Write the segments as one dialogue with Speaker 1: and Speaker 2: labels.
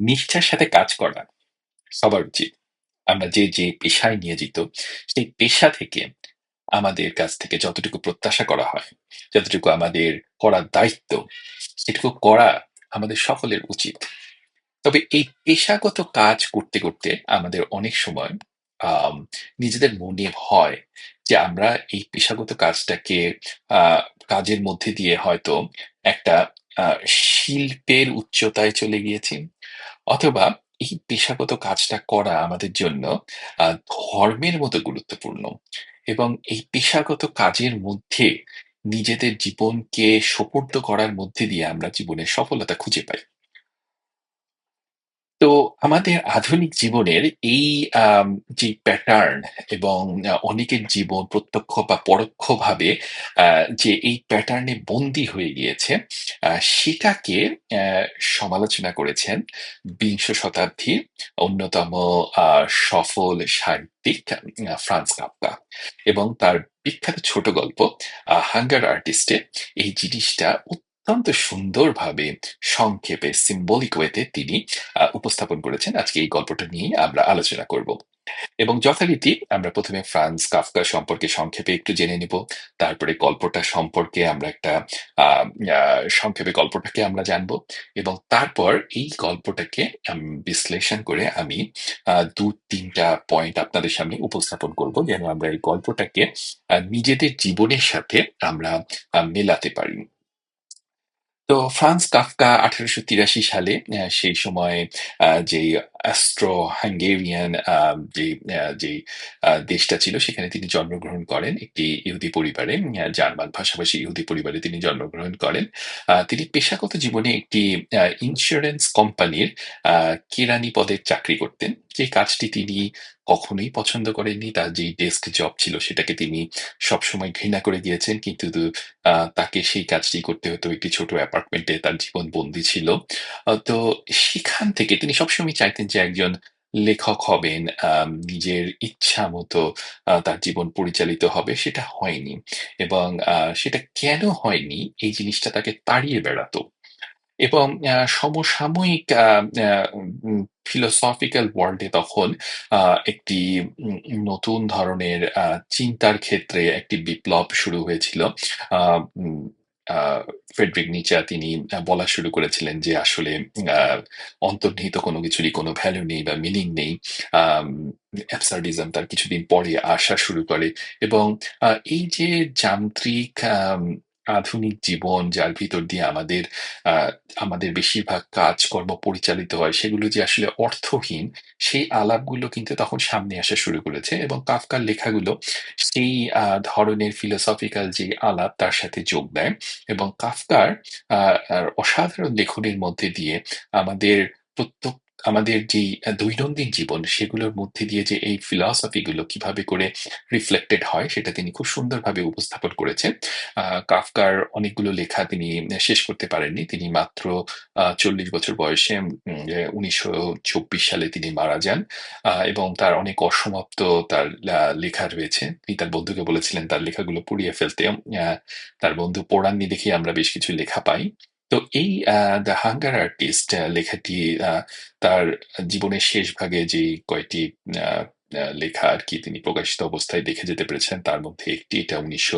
Speaker 1: নিষ্ঠার সাথে কাজ করা সবার উচিত। আমরা যে, যে পেশায় নিয়োজিত, সেই পেশা থেকে আমাদের কাছ থেকে যতটুকু প্রত্যাশা করা হয়, যতটুকু আমাদের করার দায়িত্ব, সেটুকু করা আমাদের সকলের উচিত। তবে এই পেশাগত কাজ করতে, করতে আমাদের অনেক সময় নিজেদের মনে হয় যে আমরা এই পেশাগত কাজটাকে কাজের মধ্যে দিয়ে হয়তো একটা শিল্পের উচ্চতায় চলে গিয়েছি। অথবা এই পেশাগত কাজটা করা আমাদের জন্য ধর্মের মতো গুরুত্বপূর্ণ এবং এই পেশাগত কাজের মধ্যে নিজেদের জীবনকে সোপর্দ করার মধ্যে দিয়ে আমরা জীবনের সফলতা খুঁজে পাই। তো আমাদের আধুনিক জীবনের এই যে প্যাটার্ন এবং অনেকের জীবন প্রত্যক্ষ বা পরোক্ষভাবে আ যে এই প্যাটার্নে বন্দী হয়ে গিয়েছে, সেটাকে সমালোচনা করেছেন বিংশ শতাব্দীর অন্যতম সফল সাহিত্যিক ফ্রান্স কাফকা এবং তার বিখ্যাত ছোট গল্প 'হাঙ্গার আর্টিস্ট' এই জিনিসটা অত্যন্ত সুন্দরভাবে সংক্ষেপে symbolic way তে তিনি উপস্থাপন করেছেন। আজকে এই গল্পটা নিয়েই আমরা আলোচনা করব। এবং যথারীতি আমরা প্রথমে ফ্রান্স কাফকা সম্পর্কে সংক্ষেপে একটু জেনে নিব। তারপরে গল্পটা সম্পর্কে আমরা একটা সংক্ষেপে গল্পটাকে আমরা জানব এবং তারপর এই গল্পটাকে বিশ্লেষণ করে আমি, আ ২-৩ পয়েন্ট আপনাদের সামনে উপস্থাপন করব যেন আমরা এই গল্পটাকে নিজেদের জীবনের সাথে আমরা মেলাতে পারি। তো ফ্রান্স কাফকা ১৮৮৩ সালে সেই সময়ে আ যেই আ যেই আ দেশটা ছিল, সেখানে তিনি জন্মগ্রহণ করেন একটি ইহুদি পরিবারে। জার্মান ভাষাভাষী ইহুদি পরিবারে তিনি জন্মগ্রহণ করেন। তিনি পেশাগত জীবনে একটি ইন্স্যুরেন্স কোম্পানির কেরানি পদে চাকরি করতেন। যে কাজটি তিনি কখনোই পছন্দ করেননি। তার যেই ডেস্ক জব ছিল সেটাকে তিনি সবসময় ঘৃণা করে গিয়েছেন। কিন্তু তাকে সেই কাজটি করতে হতো একটি ছোট অ্যাপার্টমেন্টে তার জীবন বন্দী ছিল। তো সেখান থেকে তিনি সবসময় চাইতেন যে একজন লেখক হবেন, নিজের ইচ্ছামতো আ তার জীবন পরিচালিত হবে, সেটা হয়নি। এবং সেটা কেন হয়নি এই জিনিসটা তাকে তাড়িয়ে বেড়াতো। এবং সমসাময়িক philosophical এ তখন একটি নতুন ধরনের চিন্তার ক্ষেত্রে একটি বিপ্লব শুরু হয়েছিল। ফ্রেডরিক নিচা তিনি বলা শুরু করেছিলেন যে আসলে, আ, অন্তর্নিহিত কোনো কিছুরই কোনো ভ্যালু নেই বা মিনিং নেই। absurdism তার কিছুদিন পরে আসা শুরু করে এবং এই যে যান্ত্রিক আধুনিক জীবন যার ভিতর দিয়ে আমাদের আ আমাদের বেশিরভাগ কাজকর্ম পরিচালিত হয় সেগুলো যে আসলে অর্থহীন, সেই আলাপগুলো কিন্তু তখন সামনে আসা শুরু করেছে এবং কাফকার লেখাগুলো সেই আ ধরনের philosophical যে আলাপ তার সাথে যোগ দেয় এবং কাফকার আ আর অসাধারণ লেখনের মধ্যে দিয়ে আমাদের প্রত্যক আমাদের আ দৈনন্দিন জীবন, সেগুলোর মধ্যে দিয়ে যে এই philosophy গুলো কীভাবে করে রিফ্লেক্টেড হয়, সেটা তিনি খুব সুন্দরভাবে উপস্থাপন করেছেন। কাফকার অনেকগুলো লেখা তিনি শেষ করতে পারেননি। তিনি মাত্র ৪০ বছর বয়সে ১৯২৪ সালে তিনি মারা যান। এবং তার অনেক অসমাপ্ত তার লেখা রয়েছে। তিনি তার বন্ধুকে বলেছিলেন, তার লেখাগুলো পুড়িয়ে ফেলতে। তার বন্ধু পোড়াননি দেখেই আমরা বেশ কিছু লেখা পাই। তো এই, আ 'দ্য হাঙ্গার আর্টিস্ট' লেখাটি, আ, তার জীবনের শেষ ভাগে যে কয়েকটি আ আ, লেখা আরকি তিনি প্রকাশিত অবস্থায় দেখে যেতে পেরেছেন, তার মধ্যে একটি, এটা ১৯২২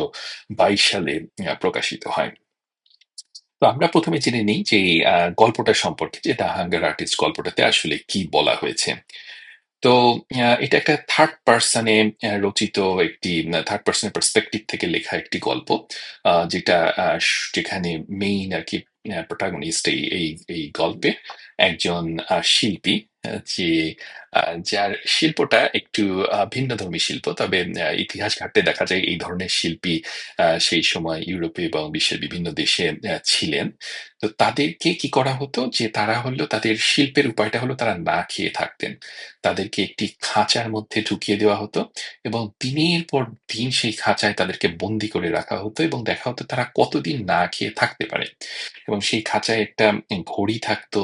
Speaker 1: সালে, আ, প্রকাশিত হয়। তো আমরা প্রথমে জেনে নিই যে, আ, গল্পটা সম্পর্কে, যে 'দ্য হাঙ্গার আর্টিস্ট' গল্পটাতে আসলে কি বলা হয়েছে। তো, আ, এটা একটা থার্ড পার্সনে রচিত একটি থার্ড পারসন এর পার্সপেক্টিভ থেকে লেখা একটি গল্প। আ, যেটা, আ স যেখানে মেইন আরকি আ প্রোটাগনিস্ট এই এই এই গল্পে একজন শিল্পী আ যে, আ, যার শিল্পটা একটু, আ ভিন্নধর্মী শিল্প। তবে ইতিহাস ঘাঁটলে দেখা যায় এই ধরনের শিল্পী সেই সময় ইউরোপে এবং বিশ্বের বিভিন্ন দেশে ছিলেন। তো তাদেরকে কি করা হতো যে, তারা হলো তাদের শিল্পের উপায়টা হলো তারা না খেয়ে থাকতেন। তাদেরকে একটি খাঁচার মধ্যে ঢুকিয়ে দেওয়া হতো এবং দিনের পর দিন সেই খাঁচায় তাদেরকে বন্দী করে রাখা হতো এবং দেখা হতো তারা কতদিন না খেয়ে থাকতে পারে। এবং সেই খাঁচায় একটা ঘড়ি থাকতো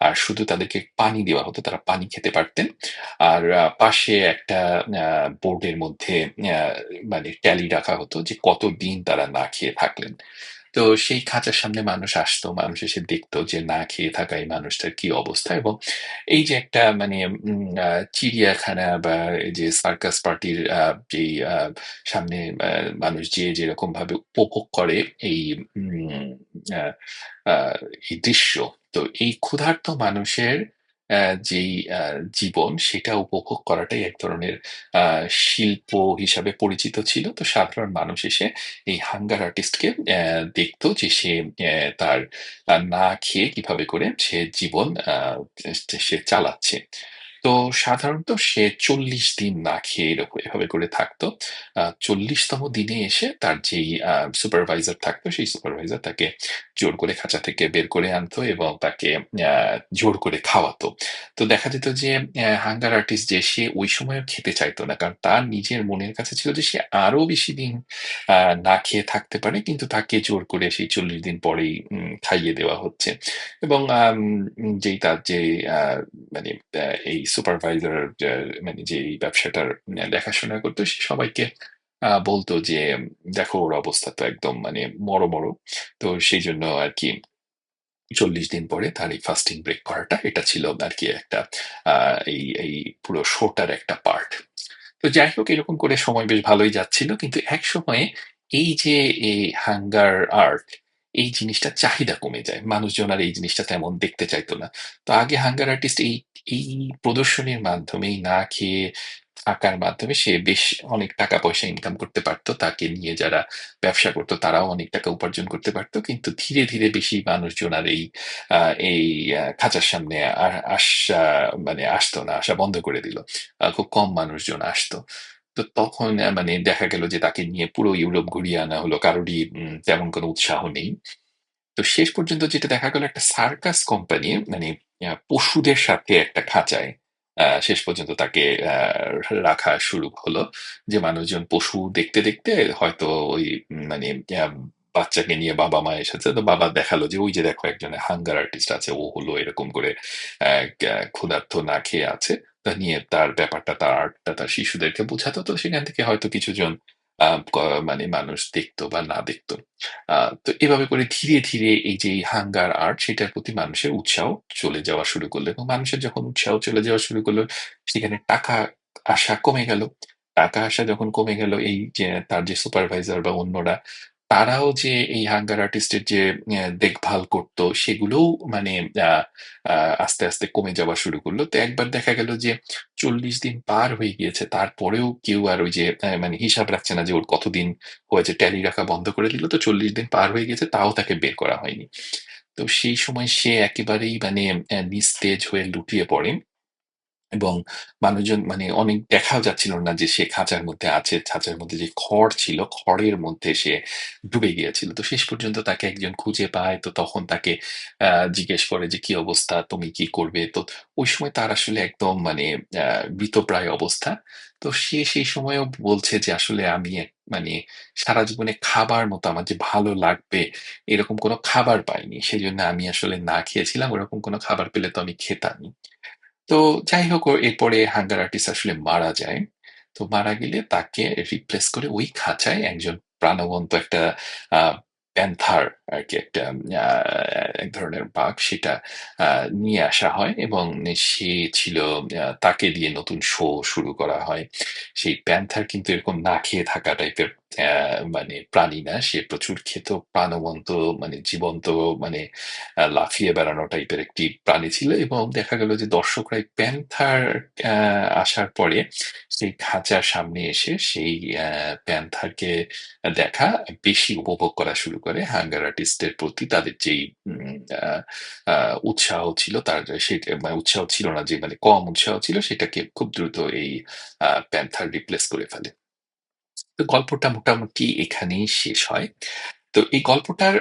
Speaker 1: আর শুধু তাদেরকে পানি দেওয়া হতো। তারা পানি খেতে পারতেন। আর পাশে একটা বোর্ডের মধ্যে মানে ট্যালি রাখা হতো যে কত দিন তারা না খেয়ে থাকলেন। তো সেই খাঁচার সামনে মানুষ আসতো। মানুষ এসে দেখতো যে না খেয়ে থাকা এই মানুষটার কি অবস্থা এবং এই যে একটা মানে চিড়িয়াখানা বা যে সার্কাস পার্টির, আ সামনে মানুষ যেরকম ভাবে উপভোগ করে এই এই দৃশ্য। তো এই ক্ষুধার্ত মানুষের যেই জীবন সেটা উপভোগ করাটাই এক ধরনের শিল্প হিসাবে পরিচিত ছিল। তো সাধারণ মানুষ এসে এই হাঙ্গার আর্টিস্টকে দেখত যে সে তার না খেয়ে কীভাবে করে সে জীবন সে চালাচ্ছে। তো সাধারণত সে ৪০ দিন না খেয়ে এরক এভাবে করে থাকতো। আ ৪০ তম দিনে এসে তার যেই সুপারভাইজার থাকতো, সেই সুপারভাইজার তাকে জোর করে খাঁচা থেকে বের করে আনতো এবং তাকে জোর করে খাওয়াতো। তো দেখা যেত যে হাঙ্গার আর্টিস্ট যে সে ওই সময়ও খেতে চাইতো না। কারণ তার নিজের মনের কাছে ছিল যে সে আরও বেশি দিন না খেয়ে থাকতে পারে। কিন্তু তাকে জোর করে সেই ৪০ দিন পরেই উম খাইয়ে দেওয়া হচ্ছে। এবং যেই তার যে মানে এই সুপারভাইজার যা মানে যেই ব্যবসাটার দেখাশোনা করতো সে সবাইকে বলতো যে, "দেখো ওর অবস্থা তো একদম মানে মর, মর।" তো সেইজন্য আরকি ৪০ দিন পরে তার এই ফাস্টিং ব্রেক করাটা এটা ছিল আর কি একটা এই এই পুরো শোটার একটা পার্ট। তো যাই হোক এরকম করে সময় বেশ ভালোই যাচ্ছিল। কিন্তু একসময়ে এই যে এই হাঙ্গার আর্ট এই জিনিসটার চাহিদা কমে যায়। মানুষজন আর এই জিনিসটা তেমন দেখতে চাইতো না। তো আগে হাঙ্গার আর্টিস্ট এই এই প্রদর্শনীর মাধ্যমেই না খেয়ে থাকার মাধ্যমে সে বেশ অনেক টাকা-পয়সা ইনকাম করতে পারত। তাকে নিয়ে যারা ব্যবসা করত তারাও অনেক টাকা উপার্জন করতে পারত। কিন্তু ধীরে, ধীরে বেশি মানুষজন আর এই আ এই আ খাঁচার সামনে আসা মানে আসতো না। আসা বন্ধ করে দিল। আ খুব কম মানুষজন আসতো। তো তখন মানে দেখা গেল যে তাকে নিয়ে পুরো ইউরোপ ঘুরিয়ে আনা হলো। কারোরই উম তেমন কোনো উৎসাহ নেই। তো শেষ পর্যন্ত যেটা দেখা গেল একটা সার্কাস কোম্পানি মানে পশুদের সাথে একটা খাঁচায় শেষ পর্যন্ত তাকে রাখা শুরু হলো। যে মানুষজন পশু দেখতে, দেখতে হয়তো ওই মানে বাচ্চাকে নিয়ে বাবা-মা এসেছে। তো বাবা দেখাল যে, "ওই যে দেখো একজন হাঙ্গার আর্টিস্ট আছে। ও হলো এরকম করে ক্ষুধার্ত না খেয়ে আছে।" তা নিয়ে তার ব্যাপারটা তার আর্টটা তার শিশুদেরকে বোঝাতো। তো সেখান থেকে হয়তো কিছুজন মানে মানুষ দেখতো বা না দেখতো। তো এভাবে করে ধীরে, ধীরে এই যে হাঙ্গার আর্ট সেটার প্রতি মানুষের উৎসাহ চলে যাওয়া শুরু করল এবং মানুষের যখন উৎসাহ চলে যাওয়া শুরু করল, সেখানে টাকা আসা কমে গেল। টাকা আসা যখন কমে গেল এই যে তার যে সুপারভাইজার বা অন্যরা তারাও যে এই হাঙ্গার আর্টিস্টের যে দেখভাল করত সেগুলোও মানে আস্তে, আস্তে কমে যাওয়া শুরু করল। তো একবার দেখা গেল যে ৪০ দিন পার হয়ে গিয়েছে। তারপরেও কেউ আর ওই যে মানে হিসাব রাখছে না যে ওর কতদিন হয়েছে ট্যালি রাখা বন্ধ করে দিল। তো ৪০ দিন পার হয়ে গেছে তাও তাকে বের করা হয়নি। তো সেই সময় সে একেবারেই মানে নিস্তেজ হয়ে লুটিয়ে পড়ে। এবং মানুষজন মানে অনেক দেখাও যাচ্ছিল না যে সে খাঁচার মধ্যে আছে। খাঁচার মধ্যে যে খড় ছিল, খড়ের মধ্যে সে ডুবে গিয়েছিল। তো শেষ পর্যন্ত তাকে একজন খুঁজে পায়। তো তখন তাকে আ জিজ্ঞেস করে যে, "কি অবস্থা? তুমি কি করবে?" তো ওই সময় তার আসলে একদম মানে আ মৃতপ্রায় অবস্থা। তো সে সেই সময়ও বলছে যে, "আসলে আমি এক মানে সারা জীবনে খাবার মতো আমার যে ভালো লাগবে এরকম কোনো খাবার পাইনি। সেই জন্য আমি আসলে না খেয়েছিলাম। ওরকম কোনো খাবার পেলে তো আমি খেতামই।" তো যাই হোক এরপরে হাঙ্গার আর্টিস্ট আসলে মারা যায়। তো মারা গেলে তাকে রিপ্লেস করে ওই খাঁচায় একজন প্রাণবন্ত একটা প্যান্থার আরকি একটা এক ধরনের বাঘ সেটা নিয়ে আসা হয় এবং সে ছিল তাকে দিয়ে নতুন শো শুরু করা হয়। সেই প্যান্থার কিন্তু এরকম না খেয়ে থাকা টাইপের মানে প্রাণী না। সে প্রচুর খেত, প্রাণবন্ত মানে জীবন্ত মানে লাফিয়ে বেড়ানো টাইপের একটি প্রাণী ছিল এবং দেখা গেল যে দর্শকরা প্যান্থার আসার পরে সেই খাঁচার সামনে এসে সেই প্যান্থারকে দেখা বেশি উপভোগ করা শুরু করে। হাঙ্গার আর্টিস্টের প্রতি তাদের যেই উম উৎসাহ ছিল তার সেটা মানে উৎসাহ ছিল না যে মানে কম উৎসাহ ছিল সেটাকে খুব দ্রুত এই প্যান্থার রিপ্লেস করে ফেলে। তো গল্পটা মোটামুটি এখানেই শেষ হয়। তো এই গল্পটার,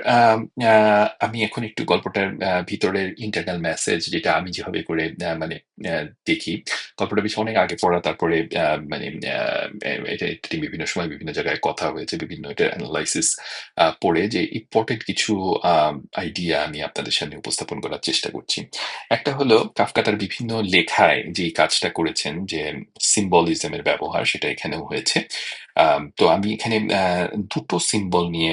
Speaker 1: আমি এখন একটু গল্পটার ভিতরের ইন্টারনাল মেসেজ যেটা আমি যেভাবে করে মানে দেখি। গল্পটা বেশ অনেক আগে পড়া। তারপরে মানে এটা এটি বিভিন্ন সময় বিভিন্ন জায়গায় কথা হয়েছে। বিভিন্ন এটা অ্যানালাইসিস পড়ে যে ইম্পোর্টেন্ট কিছু আইডিয়া আমি আপনাদের সামনে উপস্থাপন করার চেষ্টা করছি। একটা হলো কাফকা তার বিভিন্ন লেখায় যে কাজটা করেছেন, যে সিম্বলিজমের ব্যবহার, সেটা এখানেও হয়েছে। তো আমি এখানে ২ সিম্বল নিয়ে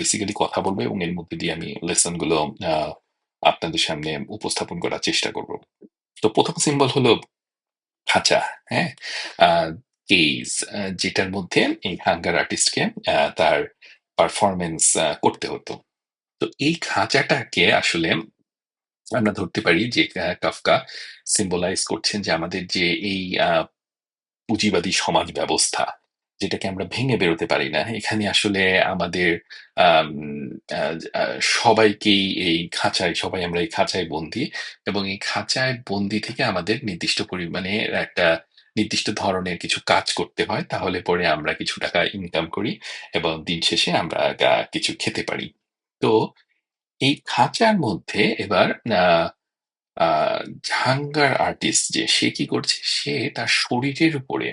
Speaker 1: বেসিক্যালি কথা বলব এবং এর মধ্যে দিয়ে আমি লেসনগুলো আপনাদের সামনে উপস্থাপন করার চেষ্টা করব। তো প্রথম সিম্বল হলো খাঁচা, হ্যাঁ? কেজ যেটার মধ্যে এই হাঙ্গার আর্টিস্টকে তার পারফরমেন্স করতে হতো। তো এই খাঁচাটাকে আসলে আমরা ধরতে পারি যে কাফকা সিম্বলাইজ করছেন যে আমাদের যে এই পুঁজিবাদী সমাজ ব্যবস্থা, যেটাকে আমরা ভেঙে বেরোতে পারি না। এখানে আসলে আমাদের, আম, আ আ, সবাইকেই এই খাঁচায়, সবাই আমরা এই খাঁচায় বন্দি এবং এই খাঁচায় বন্দি থেকে আমাদের নির্দিষ্ট পরিমাণে একটা নির্দিষ্ট ধরনের কিছু কাজ করতে হয়। তাহলে পরে আমরা কিছু টাকা ইনকাম করি এবং দিন শেষে আমরা কিছু খেতে পারি। তো এই খাঁচার মধ্যে এবার, আ আ হাঙ্গার আর্টিস্ট যে, সে কি করছে? সে তার শরীরের উপরে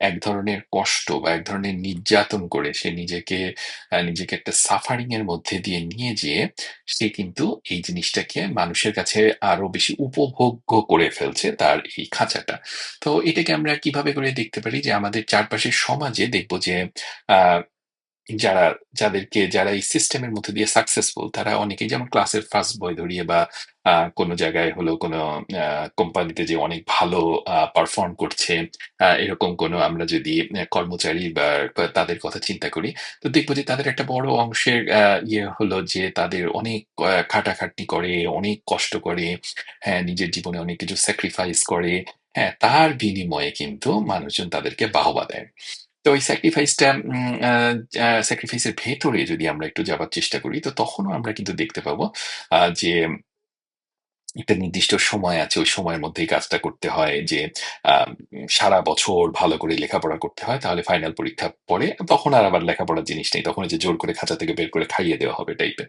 Speaker 1: এক ধরনের কষ্ট বা এক ধরনের নির্যাতন করে সে নিজেকে নিজেকে একটা সাফারিং এর মধ্যে দিয়ে নিয়ে যেয়ে সে কিন্তু এই জিনিসটাকে মানুষের কাছে আরও বেশি উপভোগ্য করে ফেলছে তার এই খাঁচাটা। তো এটাকে আমরা কীভাবে করে দেখতে পারি? যে আমাদের চারপাশের সমাজে দেখব যে যারা, যাদেরকে, যারা এই সিস্টেমের মধ্যে দিয়ে সাকসেসফুল তারা অনেকেই যেমন ক্লাসের ফার্স্ট বয় ধরিয়ে বা আ কোনো জায়গায় হলো কোনো আ কোম্পানিতে যে অনেক ভালো আ পারফর্ম করছে, আ এরকম কোনো আমরা যদি কর্মচারী বা তাদের কথা চিন্তা করি, তো দেখব যে তাদের একটা বড় অংশের আ ইয়ে হলো যে তাদের অনেক আ খাটাখাটনি করে, অনেক কষ্ট করে, হ্যাঁ, নিজের জীবনে অনেক কিছু স্যাক্রিফাইস করে, হ্যাঁ? তার বিনিময়ে কিন্তু মানুষজন তাদেরকে বাহবা দেয়। তো ওই স্যাক্রিফাইসটা আ ভেতরে যদি আমরা একটু যাবার চেষ্টা করি, তো তখনও আমরা কিন্তু দেখতে পাবো আ যে একটা নির্দিষ্ট সময় আছে, ওই সময়ের মধ্যেই কাজটা করতে হয় যে আ সারা বছর ভালো করে লেখাপড়া করতে হয়। তাহলে ফাইনাল পরীক্ষা পরে তখন আর আবার লেখাপড়ার জিনিস নেই। তখন যে জোর করে খাঁচা থেকে বের করে খাইয়ে দেওয়া হবে টাইপের।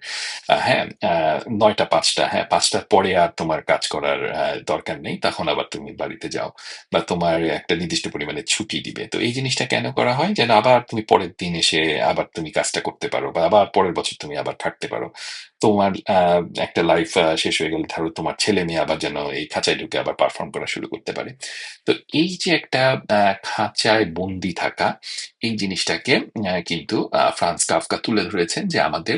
Speaker 1: হ্যাঁ? আ ৯ টা ৫ টা, হ্যাঁ? ৫ টার পরে আর তোমার কাজ করার আ দরকার নেই। তখন আবার তুমি বাড়িতে যাও। বা তোমার একটা নির্দিষ্ট পরিমাণে ছুটি দিবে। তো এই জিনিসটা কেন করা হয়? যেন আবার তুমি পরের দিন এসে আবার তুমি কাজটা করতে পারো বা আবার পরের বছর তুমি আবার খাটতে পারো। তোমার আ একটা লাইফ শেষ হয়ে গেলে ধরো তোমার ছেলে-মেয়ে আবার যেন এই খাঁচায় ঢুকে আবার পারফর্ম করা শুরু করতে পারে। তো এই যে একটা আ খাঁচায় বন্দি থাকা, এই জিনিসটাকে আ কিন্তু আ ফ্রান্স কাফকা তুলে ধরেছেন যে আমাদের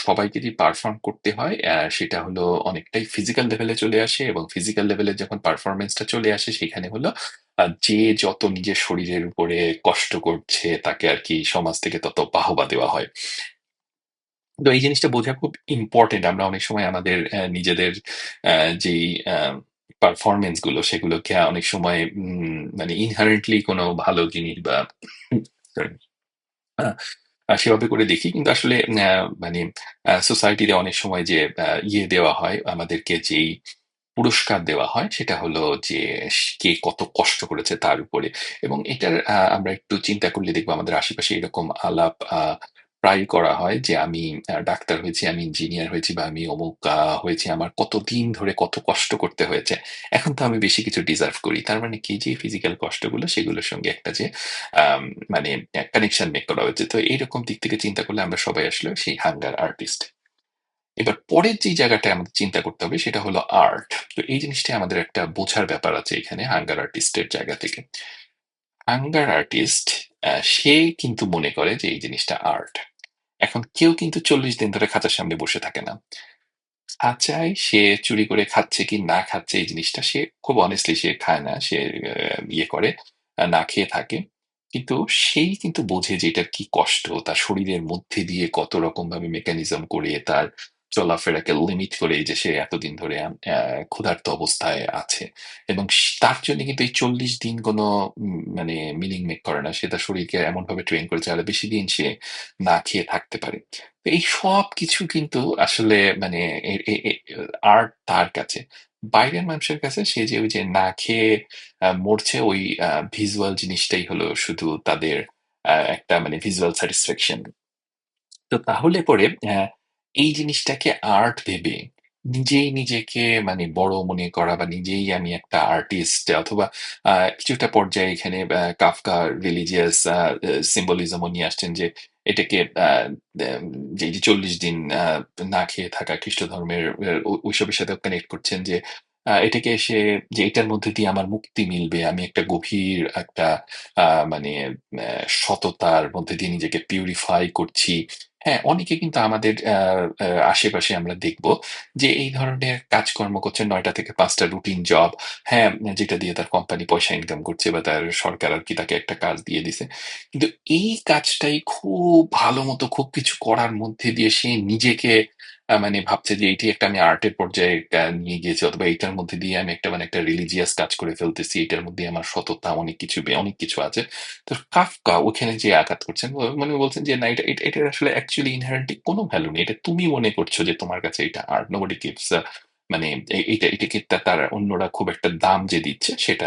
Speaker 1: সবাইকে যে পারফর্ম করতে হয় আ সেটা হলো অনেকটাই ফিজিক্যাল লেভেলে চলে আসে এবং ফিজিক্যাল লেভেলে যখন পারফরম্যান্স টা চলে আসে সেখানে হলো যে যত নিজের শরীরের উপরে কষ্ট করছে তাকে আর কি সমাজ থেকে তত বাহবা দেওয়া হয়। তো এই জিনিসটা বোঝা খুব ইম্পর্টেন্ট। আমরা অনেক সময় আমাদের নিজেদের অ্যা যেই অ্যা গুলো সেগুলোকে অনেক সময়, উম মানে ইনহেরেন্টলি কোনো ভালো জিনিস বা সেভাবে করে দেখি। কিন্তু আসলে মানে সোসাইটিতে অনেক সময় যে ইয়ে দেওয়া হয়, আমাদেরকে যেই পুরস্কার দেওয়া হয়, সেটা হলো যে, কে কত কষ্ট করেছে তার উপরে। এবং এটার আমরা একটু চিন্তা করলে দেখব আমাদের আশেপাশে এরকম আলাপ আ প্রায়ই করা হয় যে আমি ডাক্তার হয়েছি, আমি ইঞ্জিনিয়ার হয়েছি বা আমি অমুক হয়েছি। আমার কতদিন ধরে কত কষ্ট করতে হয়েছে। এখন তো আমি বেশি কিছু ডিজার্ভ করি। তার মানে কি যে ফিজিক্যাল কষ্টগুলো সেগুলোর সঙ্গে একটা যে মানে কানেকশন মেক করা হয়েছে। তো এইরকম দিক থেকে চিন্তা করলে আমরা সবাই আসলে সেই হাঙ্গার আর্টিস্ট। এবার পরের যেই জায়গাটায় আমাদের চিন্তা করতে হবে সেটা হলো আর্ট। তো এই জিনিসটাই আমাদের একটা বোঝার ব্যাপার আছে এখানে হাঙ্গার আর্টিস্ট এর জায়গা থেকে। হাঙ্গার আর্টিস্ট সে কিন্তু মনে করে যে এই জিনিসটা আর্ট। এখন কেউ কিন্তু ৪০ দিন ধরে খাঁচার সামনে বসে থাকে না। আচাই সে চুরি করে খাচ্ছে কি না খাচ্ছে এই জিনিসটা সে খুব অনেস্টলি সে খায় না। সে ইয়ে করে না খেয়ে থাকে। কিন্তু সেই কিন্তু বোঝে যে এটার কি কষ্ট। তার শরীরের মধ্যে দিয়ে কত রকম ভাবে মেকানিজম করে তার চলাফেরাকে লিমিট করে যে সে এতদিন ধরে ক্ষুধার্ত অবস্থায় আছে। এবং তার জন্য কিন্তু এই ৪০ দিন কোনো মানে মিনিং মেক করে না। সে তার শরীরকে এমনভাবে ট্রেন করেছে, আরও বেশিদিন সে না খেয়ে থাকতে পারে। এই সবকিছু কিন্তু আসলে মানে আর্ট তার কাছে। বাইরের মানুষের কাছে সে যে ওই যে না খেয়ে মরছে, ওই ভিজুয়াল জিনিসটাই হলো শুধু তাদের আ একটা মানে ভিজুয়াল স্যাটিসফ্যাকশন। তো তাহলে পরে এই জিনিসটাকে আর্ট ভেবে নিজেই নিজেকে মানে বড় মনে করা বা নিজেই আমি একটা আর্টিস্ট অথবা কিছুটা পর্যায়ে এখানে কাফকা রিলিজিয়াস symbolism ও নিয়ে আসছেন যে এটাকে যে, যে ৪০ দিন না খেয়ে থাকা খ্রিস্ট ধর্মের ওইসবের সাথেও কানেক্ট করছেন যে এটাকে এসে যে এটার মধ্যে দিয়ে আমার মুক্তি মিলবে। আমি একটা গভীর একটা মানে সততার মধ্যে দিয়ে নিজেকে পিউরিফাই করছি। হ্যাঁ? অনেকে কিন্তু আমাদের, আ আ, আশেপাশে আমরা দেখব যে এই ধরনের কাজকর্ম করছে ৯ টা থেকে ৫ টা রুটিন জব। হ্যাঁ? যেটা দিয়ে তার কোম্পানি পয়সা ইনকাম করছে বা তার সরকার আর কি তাকে একটা কাজ দিয়ে দিছে। কিন্তু এই কাজটাই খুব ভালো মতো খুব কিছু করার মধ্যে দিয়ে সে নিজেকে মানে ভাবছে যে এটি একটা আমি আর্টের পর্যায়ে নিয়ে গিয়েছি অথবা এটার মধ্যে দিয়ে আমি একটা মানে একটা রিলিজিয়াস কাজ করে ফেলতেছি। এটার মধ্যে আমার সততা অনেক কিছু অনেক কিছু আছে। তো কাফকা ওখানে যেয়ে আঘাত করছেন মানে বলছেন যে, না, এটা এটা, এটার আসলে অ্যাকচুয়ালি ইনহেরেন্টলি কোনো ভ্যালু নেই। এটা তুমি মনে করছ যে তোমার কাছে এটা আর্ট। নোবডি গিভস মানে এ, এইটা, এটাকে তা, তারা অন্যরা খুব একটা দাম যে দিচ্ছে, সেটা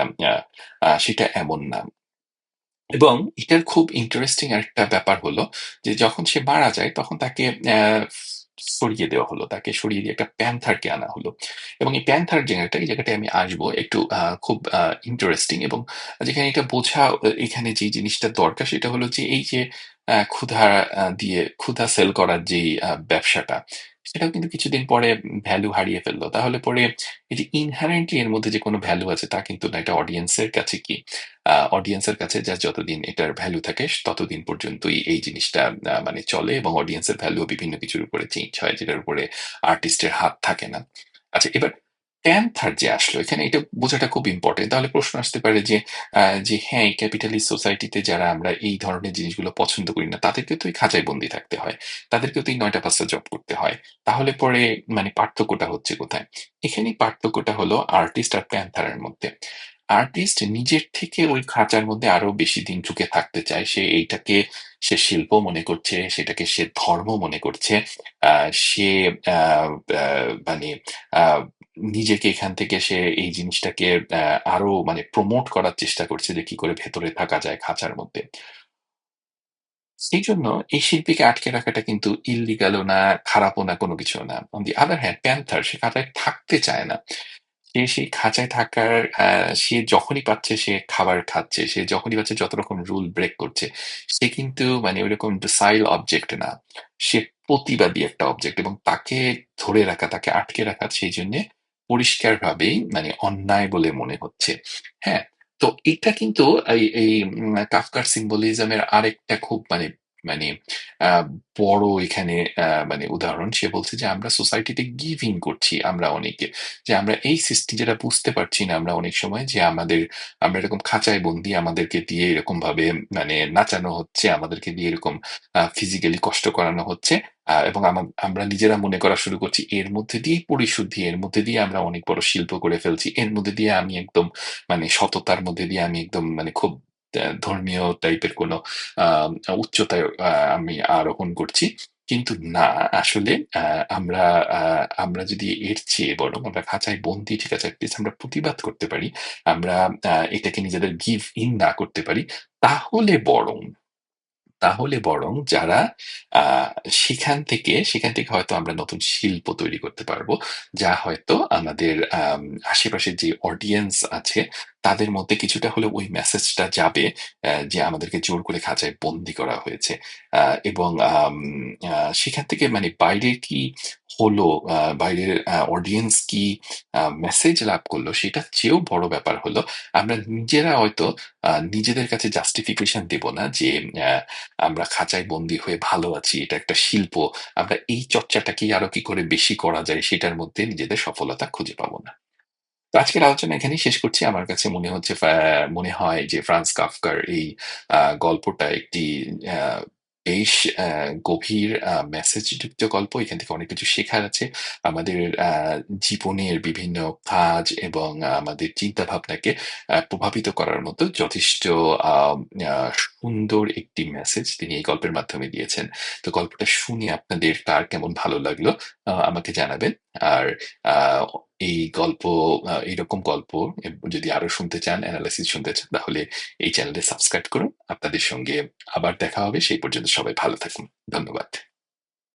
Speaker 1: সেটা এমন না। এবং এটার খুব ইন্টারেস্টিং আরেকটা ব্যাপার হলো যে যখন সে মারা যায়, তখন তাকে অ্যা সরিয়ে দেওয়া হলো। তাকে সরিয়ে দিয়ে একটা প্যান্থারকে আনা হলো। এবং এই প্যান্থার জায়গাটা এই জায়গাটায় আমি আসব একটু খুব ইন্টারেস্টিং এবং যেখানে এটা বোঝা এখানে যে জিনিসটা দরকার সেটা হলো যে এই যে ক্ষুধা দিয়ে, ক্ষুধা সেল করার যে ব্যবসাটা সেটাও কিন্তু কিছুদিন পরে ভ্যালু হারিয়ে ফেলল তাহলে পরে এই যে ইনহারেন্টলি এর মধ্যে যে কোনো ভ্যালু আছে, তা কিন্তু না। এটা অডিয়েন্সের কাছে কি? অডিয়েন্সের কাছে যা যতদিন এটার ভ্যালু থাকে, ততদিন পর্যন্তই এই জিনিসটা মানে চলে এবং অডিয়েন্সের ভ্যালু বিভিন্ন কিছুর উপরে চেঞ্জ হয়, যেটার উপরে আর্টিস্টের হাত থাকে না। আচ্ছা এবার প্যান্থার যে আসলো এখানে এটা বোঝাটা খুব ইম্পোর্টেন্ট। তাহলে প্রশ্ন আসতে পারে যে যে হ্যাঁ, এই ক্যাপিটালিস্ট সোসাইটিতে যারা আমরা এই ধরনের জিনিসগুলো পছন্দ করি না তাদেরকেও তো এই খাঁচায় বন্দী থাকতে হয়। তাদেরকেও তো এই ৯ টা ৫ টা জব করতে হয়। তাহলে পরে মানে পার্থক্যটা হচ্ছে কোথায়? এখানেই পার্থক্যটা হলো আর্টিস্ট আর প্যান্থার এর মধ্যে। আর্টিস্ট নিজের থেকে ওই খাঁচার মধ্যে আরও বেশি দিন ঝুঁকে থাকতে চায়। সে এইটাকে সে শিল্প মনে করছে, সেটাকে সে ধর্ম মনে করছে। সে মানে নিজেকে এখান থেকে সে এই জিনিসটাকে আ আরও মানে প্রমোট করার চেষ্টা করছে যে কি করে ভেতরে থাকা যায় খাঁচার মধ্যে। এই সেইজন্য এই শিল্পীকে আটকে রাখাটা কিন্তু ইল্লিগাল ও না, খারাপও না, কোনো কিছু না। On the other hand panther সে খাঁচায় থাকতে চায় না। সে সেই খাঁচায় থাকার আ সে যখনই পাচ্ছে সে খাবার খাচ্ছে। সে যখনই পাচ্ছে যত রকম রুল ব্রেক করছে। সে কিন্তু মানে ঐরকম docile অবজেক্ট না। সে প্রতিবাদী একটা অবজেক্ট এবং তাকে ধরে রাখা, তাকে আটকে রাখা সেইজন্যে পরিষ্কারভাবেই মানে অন্যায় বলে মনে হচ্ছে। হ্যাঁ? তো এটা কিন্তু এই কাফকার সিম্বলিজমের আরেকটা খুব মানে মানে বড় এখানে মানে উদাহরণ। সে বলছে যে আমরা সোসাইটিতে গিভিং করছি আমরা অনেকে। যে আমরা এই সিস্টেম যেটা বুঝতে পারছি না আমরা অনেক সময় যে আমাদের আমরা এরকম খাঁচায় বন্দী আমাদেরকে দিয়ে এরকম ভাবে মানে নাচানো হচ্ছে, আমাদেরকে দিয়ে এরকম ফিজিক্যালি কষ্ট করানো হচ্ছে। এবং আমরা নিজেরা মনে করা শুরু করছি এর মধ্যে দিয়েই পরিশুদ্ধি, এর মধ্যে দিয়ে আমরা অনেক বড় শিল্প করে ফেলছি। এর মধ্যে দিয়ে আমি একদম মানে সততার মধ্যে দিয়ে আমি একদম মানে খুব ধর্মীয় টাইপের কোন উচ্চতায় আমি আরোহণ করছি। কিন্তু না, আসলে আমরা আমরা যদি এর চেয়ে বরং আমরা খাঁচায় বন্দি, ঠিক আছে আমরা প্রতিবাদ করতে পারি। আমরা এটাকে নিজেদের গিভ ইন না করতে পারি। তাহলে বরং তাহলে বরং যারা সেখান থেকে সেখান থেকে হয়তো আমরা নতুন শিল্প তৈরি করতে পারব, যা হয়তো আমাদের, আম আশেপাশের যে অডিয়েন্স আছে তাদের মধ্যে কিছুটা হলেও ওই মেসেজটা যাবে যে আমাদেরকে জোর করে খাঁচায় বন্দি করা হয়েছে। এবং সেখান থেকে মানে বাইরে কি হলো, বাইরের অডিয়েন্স কি মেসেজ লাভ করল সেটার চেয়েও বড় ব্যাপার হলো আমরা নিজেরা হয়তো নিজেদের কাছে জাস্টিফিকেশন দেব না যে আমরা খাঁচায় বন্দি হয়ে ভালো আছি। এটা একটা শিল্প। আমরা এই চর্চাটাকেই আরও কি করে বেশি করা যায় সেটার মধ্যে নিজেদের সফলতা খুঁজে পাবো না। আজকের আলোচনা এখানেই শেষ করছি। আমার কাছে মনে হচ্ছে মনে হয় যে ফ্রান্স কাফকার এই, আ, গল্পটা একটি, আ, বেশ, আ, গভীর মেসেজযুক্ত গল্প। এখান থেকে অনেক কিছু শেখার আছে। আমাদের, আ, জীবনের বিভিন্ন কাজ এবং আমাদের চিন্তাভাবনাকে, আ, প্রভাবিত করার মতো যথেষ্ট, আ আ, সুন্দর একটি মেসেজ তিনি এই গল্পের মাধ্যমে দিয়েছেন। তো গল্পটা শুনে আপনাদের কার কেমন ভালো লাগল, আ, আমাকে জানাবেন। আর, আ এই গল্প এইরকম গল্প যদি আরও শুনতে চান, অ্যানালাইসিস শুনতে চান তাহলে এই চ্যানেলে সাবস্ক্রাইব করুন। আপনাদের সঙ্গে আবার দেখা হবে। সেই পর্যন্ত সবাই ভালো থাকুন। ধন্যবাদ।